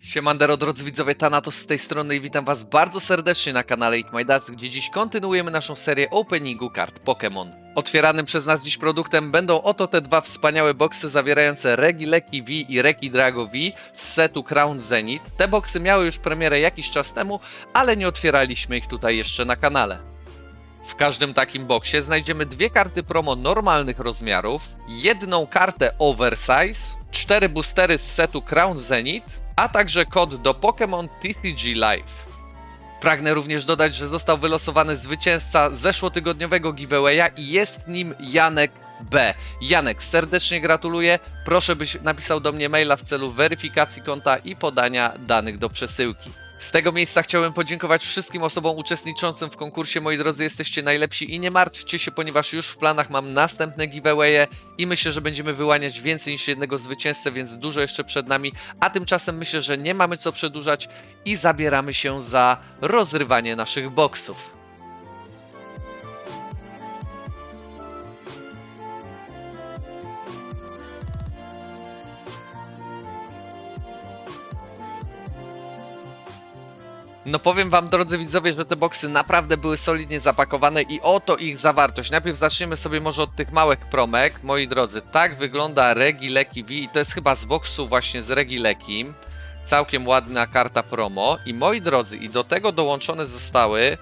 Siemandero, drodzy widzowie, Thanatos z tej strony i witam was bardzo serdecznie na kanale Eat My Dust, gdzie dziś kontynuujemy naszą serię openingu kart Pokémon. Otwieranym przez nas dziś produktem będą oto te dwa wspaniałe boksy zawierające Regileki V i Regi Drago V z setu Crown Zenith. Te boksy miały już premierę jakiś czas temu, ale nie otwieraliśmy ich tutaj jeszcze na kanale. W każdym takim boksie znajdziemy dwie karty promo normalnych rozmiarów, jedną kartę oversize, cztery boostery z setu Crown Zenith, a także kod do Pokémon TCG Live. Pragnę również dodać, że został wylosowany zwycięzca zeszłotygodniowego giveawaya i jest nim Janek B. Janek, serdecznie gratuluję. Proszę byś napisał do mnie maila w celu weryfikacji konta i podania danych do przesyłki. Z tego miejsca chciałem podziękować wszystkim osobom uczestniczącym w konkursie. Moi drodzy, jesteście najlepsi i nie martwcie się, ponieważ już w planach mam następne giveawaye i myślę, że będziemy wyłaniać więcej niż jednego zwycięzcę, więc dużo jeszcze przed nami. A tymczasem myślę, że nie mamy co przedłużać i zabieramy się za rozrywanie naszych boksów. No powiem wam, drodzy widzowie, że te boksy naprawdę były solidnie zapakowane i oto ich zawartość. Najpierw zaczniemy sobie może od tych małych promek. Moi drodzy, tak wygląda Regileki V i to jest chyba z boksu właśnie z Regilekim. Całkiem ładna karta promo. I moi drodzy, i do tego dołączone zostały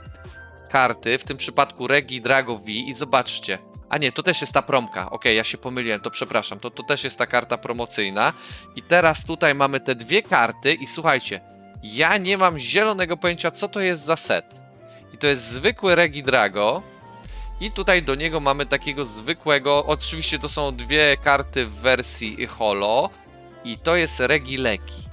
karty, w tym przypadku Regi Drago V i zobaczcie. A nie, to też jest ta promka. Okej, ja się pomyliłem, to przepraszam. To, to też jest ta karta promocyjna. I teraz tutaj mamy te dwie karty i słuchajcie, ja nie mam zielonego pojęcia, co to jest za set. I to jest zwykły Regi Drago. I tutaj do niego mamy takiego zwykłego. Oczywiście to są dwie karty w wersji Holo. I to jest Regi Leki.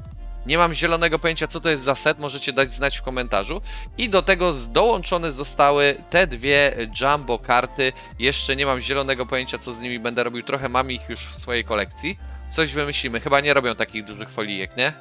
Nie mam zielonego pojęcia, co to jest za set, możecie dać znać w komentarzu. I do tego dołączone zostały te dwie jumbo karty. Jeszcze nie mam zielonego pojęcia, co z nimi będę robił. Trochę mam ich już w swojej kolekcji. Coś wymyślimy. Chyba nie robią takich dużych folijek, nie?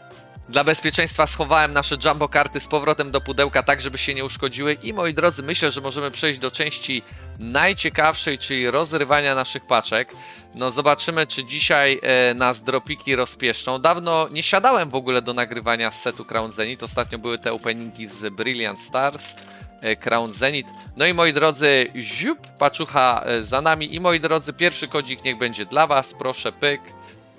Dla bezpieczeństwa schowałem nasze jumbo karty z powrotem do pudełka, tak żeby się nie uszkodziły. I moi drodzy, myślę, że możemy przejść do części najciekawszej, czyli rozrywania naszych paczek. No zobaczymy, czy dzisiaj e, nas dropiki rozpieszczą. Dawno nie siadałem w ogóle do nagrywania z setu Crown Zenith. Ostatnio były te openingi z Brilliant Stars, e, Crown Zenith. No i moi drodzy, ziup, paczucha e, za nami. I moi drodzy, pierwszy kodzik niech będzie dla Was, proszę, pyk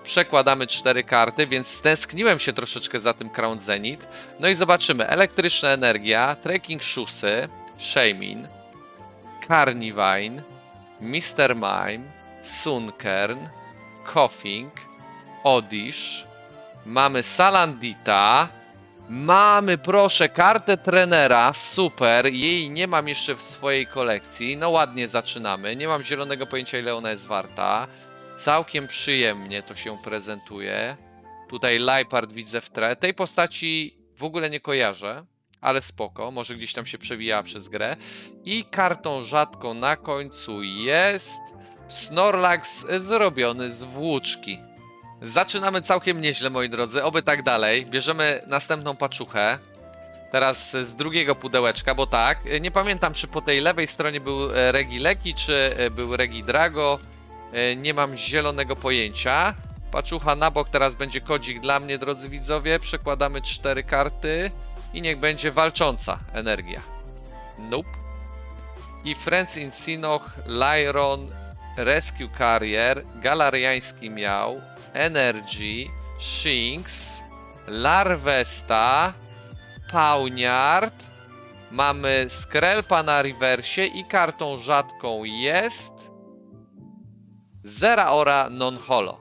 przekładamy cztery karty, więc stęskniłem się troszeczkę za tym Crown Zenith. No i zobaczymy. Elektryczna energia, Trekking Shoesy, Shamin, Carnivine, Mr. Mime, Sunkern, Coughing, Odish, mamy Salandita, mamy proszę kartę trenera, super, jej nie mam jeszcze w swojej kolekcji, no ładnie zaczynamy, nie mam zielonego pojęcia ile ona jest warta. Całkiem przyjemnie to się prezentuje. Tutaj Lipard widzę w tle. Tej postaci w ogóle nie kojarzę, ale spoko. Może gdzieś tam się przewijała przez grę. I kartą rzadką na końcu jest Snorlax zrobiony z włóczki. Zaczynamy całkiem nieźle, moi drodzy. Oby tak dalej. Bierzemy następną paczuchę. Teraz z drugiego pudełeczka, bo tak, nie pamiętam czy po tej lewej stronie był e, Regi Leki, czy e, był Regi Drago. E, Nie mam zielonego pojęcia. Paczucha na bok, teraz będzie kodzik dla mnie, drodzy widzowie. Przekładamy cztery karty i niech będzie walcząca energia. Nope. I Friends in Sinoch, Lyron, Rescue Carrier, Galariański Miał, Energy, Shinx, Larvesta, Pawniard, mamy Skrelpa na rewersie i kartą rzadką jest Zera Ora Non Holo.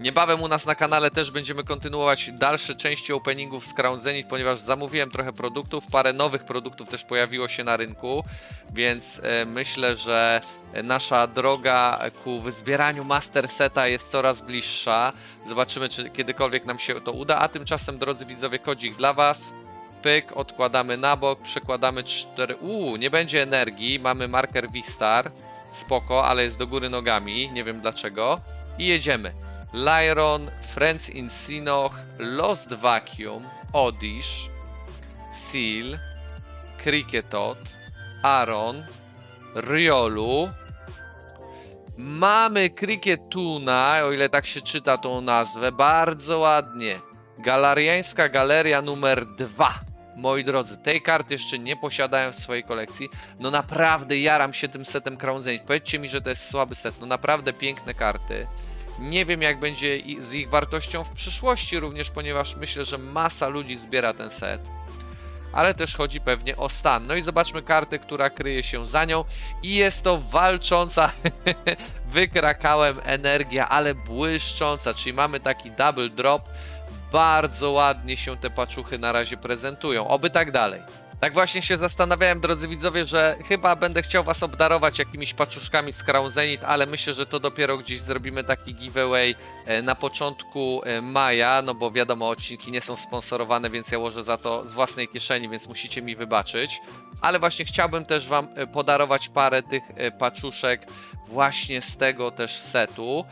Niebawem u nas na kanale też będziemy kontynuować dalsze części openingów z Crown Zenith, ponieważ zamówiłem trochę produktów, parę nowych produktów też pojawiło się na rynku, więc e, myślę, że nasza droga ku zbieraniu Master Seta jest coraz bliższa. Zobaczymy, czy kiedykolwiek nam się to uda, a tymczasem, drodzy widzowie, kodzik dla Was. Pyk, odkładamy na bok, przekładamy cztery... Uuu, nie będzie energii, mamy marker V-Star. Spoko, ale jest do góry nogami, nie wiem dlaczego. I jedziemy. Lyron, Friends in Sinoch, Lost Vacuum, Odish, Seal, Cricketot, Aaron, Riolu. Mamy Cricketuna, o ile tak się czyta tą nazwę, bardzo ładnie. Galariańska Galeria numer 2. Moi drodzy, tej karty jeszcze nie posiadałem w swojej kolekcji. No naprawdę jaram się tym setem Crown. Powiedzcie mi, że to jest słaby set. No naprawdę piękne karty. Nie wiem, jak będzie z ich wartością w przyszłości również, ponieważ myślę, że masa ludzi zbiera ten set. Ale też chodzi pewnie o stan. No i zobaczmy kartę, która kryje się za nią. I jest to walcząca, wykrakałem energia, ale błyszcząca, czyli mamy taki double drop. Bardzo ładnie się te paczuchy na razie prezentują. Oby tak dalej. Tak właśnie się zastanawiałem, drodzy widzowie, że chyba będę chciał was obdarować jakimiś paczuszkami z Crown Zenith, ale myślę, że to dopiero gdzieś zrobimy taki giveaway e, na początku e, maja, no bo wiadomo, odcinki nie są sponsorowane, więc ja łożę za to z własnej kieszeni, więc musicie mi wybaczyć. Ale właśnie chciałbym też wam e, podarować parę tych paczuszek właśnie z tego też setu.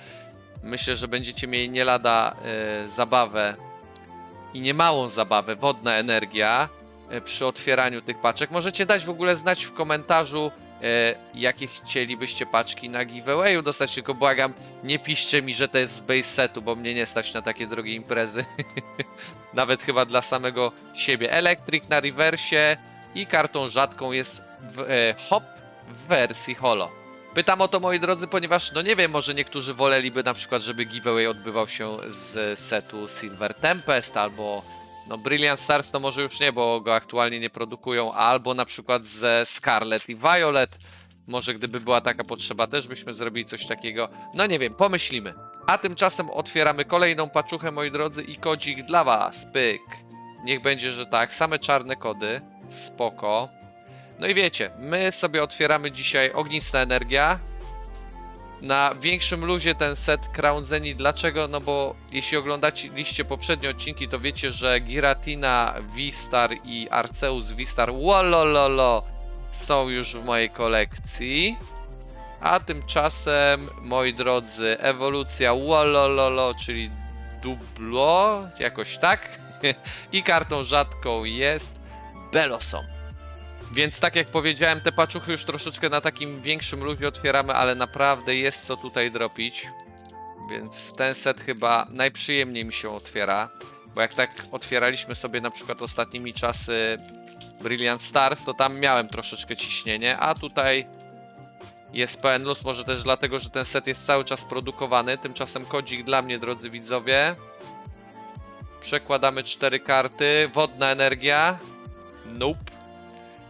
Myślę, że będziecie mieli nie lada e, zabawę i niemałą zabawę, wodna energia e, przy otwieraniu tych paczek. Możecie dać w ogóle znać w komentarzu, e, jakie chcielibyście paczki na giveawayu dostać, tylko błagam, nie piszcie mi, że to jest z base setu, bo mnie nie stać na takie drogie imprezy. Nawet chyba dla samego siebie. Electric na rewersie i kartą rzadką jest w, hop w wersji holo. Pytam o to, moi drodzy, ponieważ, no nie wiem, może niektórzy woleliby na przykład, żeby giveaway odbywał się z setu Silver Tempest albo no Brilliant Stars to może już nie, bo go aktualnie nie produkują, albo na przykład ze Scarlet i Violet. Może gdyby była taka potrzeba, też byśmy zrobili coś takiego. No nie wiem, pomyślimy. A tymczasem otwieramy kolejną paczuchę, moi drodzy, i kodzik dla was. Pyk. Niech będzie, że tak. Same czarne kody. Spoko. No i wiecie, my sobie otwieramy dzisiaj ognista energia. Na większym luzie ten set Crown. Dlaczego? No bo jeśli oglądaliście poprzednie odcinki, to wiecie, że Giratina V-Star i Arceus V-Star wolololo są już w mojej kolekcji. A tymczasem, moi drodzy, ewolucja wolololo, czyli dublo, jakoś tak. I kartą rzadką jest Belosom. Więc tak jak powiedziałem, te paczuchy już troszeczkę na takim większym luzie otwieramy, ale naprawdę jest co tutaj dropić. Więc ten set chyba najprzyjemniej mi się otwiera. Bo jak tak otwieraliśmy sobie na przykład ostatnimi czasy Brilliant Stars, to tam miałem troszeczkę ciśnienie, a tutaj jest pełen luz, może też dlatego, że ten set jest cały czas produkowany. Tymczasem kodzik dla mnie, drodzy widzowie. Przekładamy cztery karty. Wodna energia. Nope.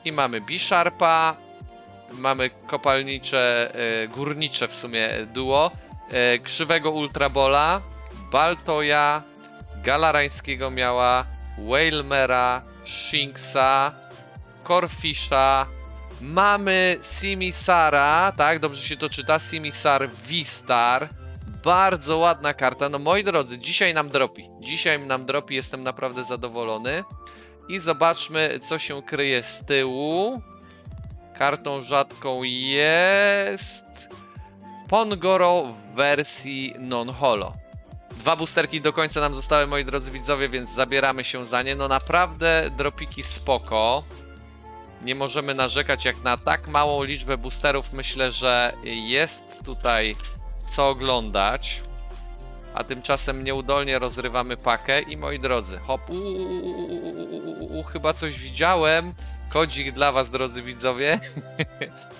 I mamy Bisharpa, mamy kopalnicze, e, górnicze w sumie duo, e, krzywego Ultrabola, Baltoja, Galarańskiego miała, Whalmera, Shinxa, Corfisha, mamy Simisara, tak, dobrze się to czyta, Simisar V-Star, bardzo ładna karta, no moi drodzy, dzisiaj nam dropi, dzisiaj nam dropi, jestem naprawdę zadowolony. I zobaczmy, co się kryje z tyłu. Kartą rzadką jest. Pongoro w wersji non-holo. Dwa boosterki do końca nam zostały, moi drodzy widzowie, więc zabieramy się za nie. No naprawdę, dropiki spoko. Nie możemy narzekać jak na tak małą liczbę boosterów. Myślę, że jest tutaj co oglądać. A tymczasem nieudolnie rozrywamy pakę i moi drodzy, hop, uuu, chyba coś widziałem. Kodzik dla was, drodzy widzowie.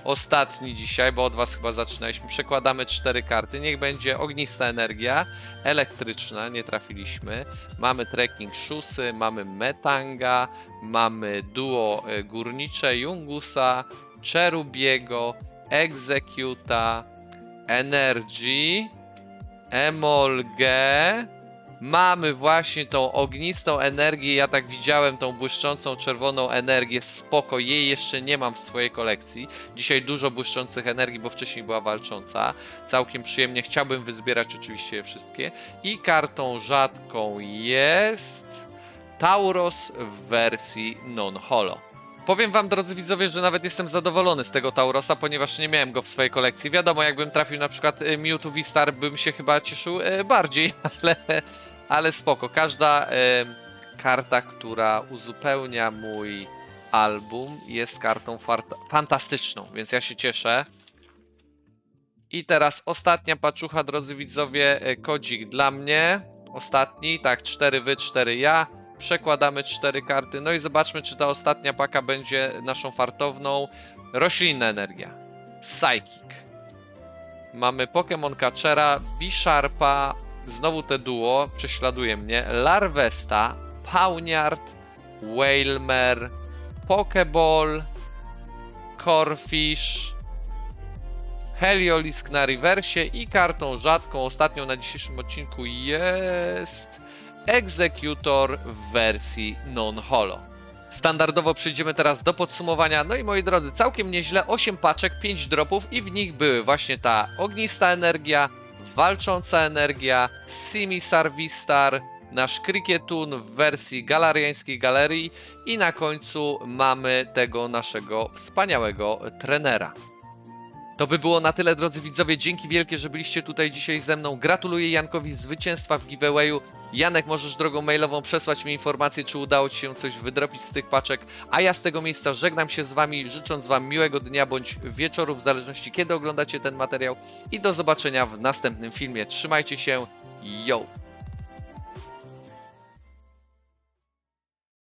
Ostatni dzisiaj, bo od was chyba zaczynaliśmy. Przekładamy cztery karty. Niech będzie ognista energia, elektryczna, nie trafiliśmy. Mamy trekking szusy, mamy metanga, mamy duo e, górnicze Jungusa, Cherubiego, Executa, Energy, Emolgę. Mamy właśnie tą ognistą energię. Ja tak widziałem tą błyszczącą czerwoną energię. Spoko, jej jeszcze nie mam w swojej kolekcji. Dzisiaj dużo błyszczących energii, bo wcześniej była walcząca. Całkiem przyjemnie. Chciałbym wyzbierać oczywiście je wszystkie. I kartą rzadką jest Tauros w wersji non-holo. Powiem wam, drodzy widzowie, że nawet jestem zadowolony z tego Taurosa, ponieważ nie miałem go w swojej kolekcji. Wiadomo, jakbym trafił na przykład y, Mewtwo V-Star, bym się chyba cieszył y, bardziej, ale, ale spoko. Każda y, karta, która uzupełnia mój album, jest kartą fantastyczną, więc ja się cieszę. I teraz ostatnia paczucha, drodzy widzowie, kodzik dla mnie. ostatni, tak, 4 wy, 4 ja. Przekładamy 4 karty, no i zobaczmy, czy ta ostatnia paka będzie naszą fartowną. Roślinna energia. Psychic. Mamy Pokémon Catchera, Bisharpa, znowu te duo, prześladuje mnie, Larvesta, Pawniard, Whalmer, Pokeball, Corfish, Heliolisk na rewersie i kartą rzadką, ostatnią na dzisiejszym odcinku jest Executor w wersji non-holo. Standardowo przejdziemy teraz do podsumowania. No i moi drodzy, całkiem nieźle. 8 paczek, 5 dropów i w nich były właśnie ta ognista energia, walcząca energia, Simisar Vistar, nasz Cricketun w wersji galariańskiej galerii i na końcu mamy tego naszego wspaniałego trenera. To by było na tyle, drodzy widzowie. Dzięki wielkie, że byliście tutaj dzisiaj ze mną. Gratuluję Jankowi zwycięstwa w giveawayu. Janek, możesz drogą mailową przesłać mi informację, czy udało Ci się coś wydropić z tych paczek. A ja z tego miejsca żegnam się z Wami, życząc Wam miłego dnia bądź wieczoru, w zależności kiedy oglądacie ten materiał. I do zobaczenia w następnym filmie. Trzymajcie się. Yo!